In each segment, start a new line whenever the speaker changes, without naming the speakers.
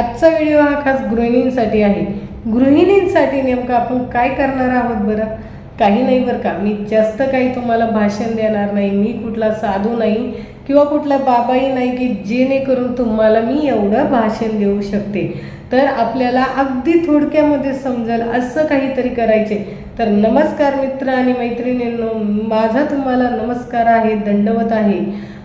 आजचा व्हिडिओ हा खास गृहिणींसाठी आहे. गृहिणींसाठी नेमकं आपण काय करणार आहोत बरं? काही नाही बरं का. मी जास्त काही तुम्हाला भाषण देणार नाही. मी कुठला साधू नाही किंवा कुठला बाबाही नाही की जेणेकरून तुम्हाला मी एवढं भाषण देऊ शकते. तर आपल्याला अगदी थोडक्यामध्ये समजेल असं काहीतरी करायचे. तर नमस्कार मित्र आणि मैत्रिणींनो माझा तुम्हाला नमस्कार आहे दंडवत आहे.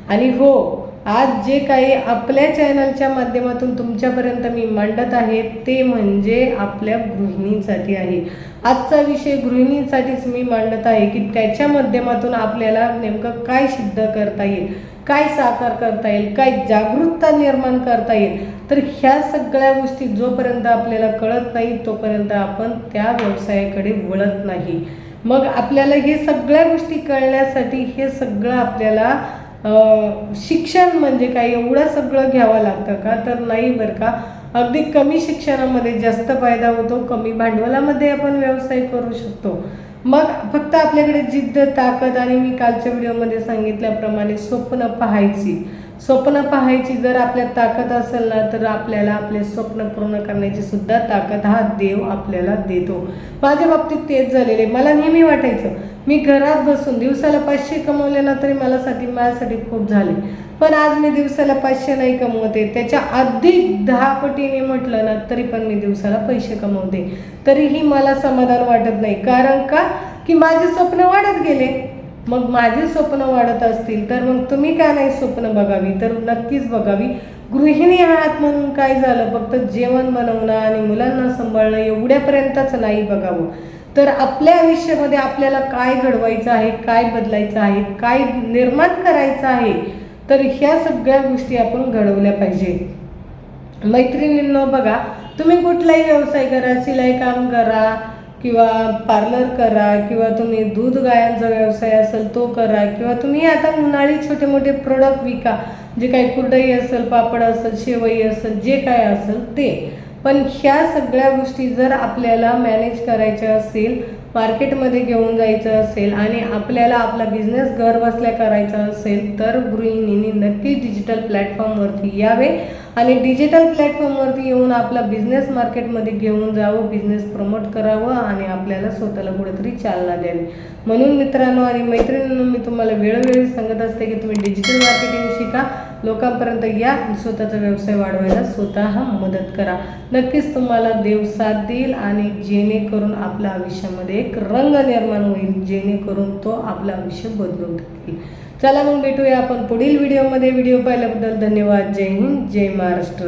आणि हो आज जे काही आपल्या चॅनलच्या माध्यमातून तुमच्यापर्यंत मी मांडत आहे ते म्हणजे आपल्या गृहिणींसाठी आहे. आजचा विषय गृहिणींसाठीच मी मांडत आहे की त्याच्या माध्यमातून आपल्याला नेमकं काय सिद्ध करता येईल काय साकार करता येईल काय जागरूकता निर्माण करता येईल. तर ह्या सगळ्या गोष्टी जोपर्यंत आपल्याला कळत नाही तोपर्यंत आपण त्या व्यवसायाकडे वळत नाही. मग आपल्याला हे सगळ्या गोष्टी कळण्यासाठी हे सगळं आपल्याला शिक्षण म्हणजे काय? एवढं सगळं घ्यावं लागतं का? तर नाही बरं का. अगदी कमी शिक्षणामध्ये जास्त फायदा होतो कमी भांडवलामध्ये आपण व्यवसाय करू शकतो. मग फक्त आपल्याकडे जिद्द ताकद आणि मी कालच्या व्हिडिओमध्ये सांगितल्याप्रमाणे स्वप्न पाहायची. स्वप्न पाहायची जर आपल्यात ताकद असेल ना तर आपल्याला आपले स्वप्न पूर्ण करण्याची सुद्धा ताकद हा देव आपल्याला देतो. माझ्या बाबतीत तेच झालेले मला नेहमी वाटायचं मी घरात बसून दिवसाला पाचशे कमवले ना तरी मला साठी माझ्यासाठी खूप झाले. पण आज मी दिवसाला पाचशे नाही कमवते. त्याच्या अधिक दहा पटीने म्हटलं ना तरी पण मी दिवसाला पैसे कमवते. तरीही मला समाधान वाटत नाही. कारण का? की माझे स्वप्न वाढत गेले. मग माझे स्वप्न वाढत असतील तर मग तुम्ही का नाही स्वप्न बघावी? तर नक्कीच बघावी. गृहिणी आहात म्हणून काय झालं? फक्त जेवण बनवणं आणि मुलांना सांभाळणं एवढ्यापर्यंतच नाही बघावं. तर आपल्या आयुष्यामध्ये आपल्याला काय घडवायचं आहे काय बदलायचं आहे काय निर्माण करायचं आहे? तर ह्या सगळ्या गोष्टी आपण घडवल्या पाहिजे. मैत्रिणींना बघा तुम्ही कुठलाही व्यवसाय करा शिलाई काम करा किंवा पार्लर करा किंवा तुम्ही दूध गायांचा व्यवसाय असेल तो करा किंवा तुम्ही आता उन्हाळी छोटे मोठे प्रोडक्ट विका. जे काही कुरडई असेल पापड असेल शेवई असेल जे काय असेल ते. पण ह्या सगळ्या गोष्टी जर आपल्याला मॅनेज करायच्या असेल मार्केटमध्ये घेऊन जायचं असेल आणि आपल्याला आपला बिझनेस घर बसल्या करायचा असेल तर गृहिणींनी नक्की डिजिटल प्लॅटफॉर्मवरती यावे. आणि डिजिटल प्लॅटफॉर्मवरती येऊन आपला बिझनेस मार्केटमध्ये घेऊन जावं बिझनेस प्रमोट करावं आणि आपल्याला स्वतःला कुठेतरी चालना द्यावी. म्हणून मित्रांनो आणि मैत्रिणींनो मी तुम्हाला वेळोवेळी सांगत असते की तुम्ही डिजिटल मार्केटिंग शिका. लोकांपर्यंत या स्वतःचा व्यवसाय वाढवायला स्वतः मदत करा. नक्कीच तुम्हाला देव साथ देईल आणि जेणेकरून आपल्या आयुष्यामध्ये एक रंग निर्माण होईल जेणेकरून तो आपलं आयुष्य बदलून टाकेल चला मग भेटूया आपण पुढील व्हिडिओमध्ये व्हिडिओ पाहिल्याबद्दल धन्यवाद. जय हिंद. जय महाराष्ट्र.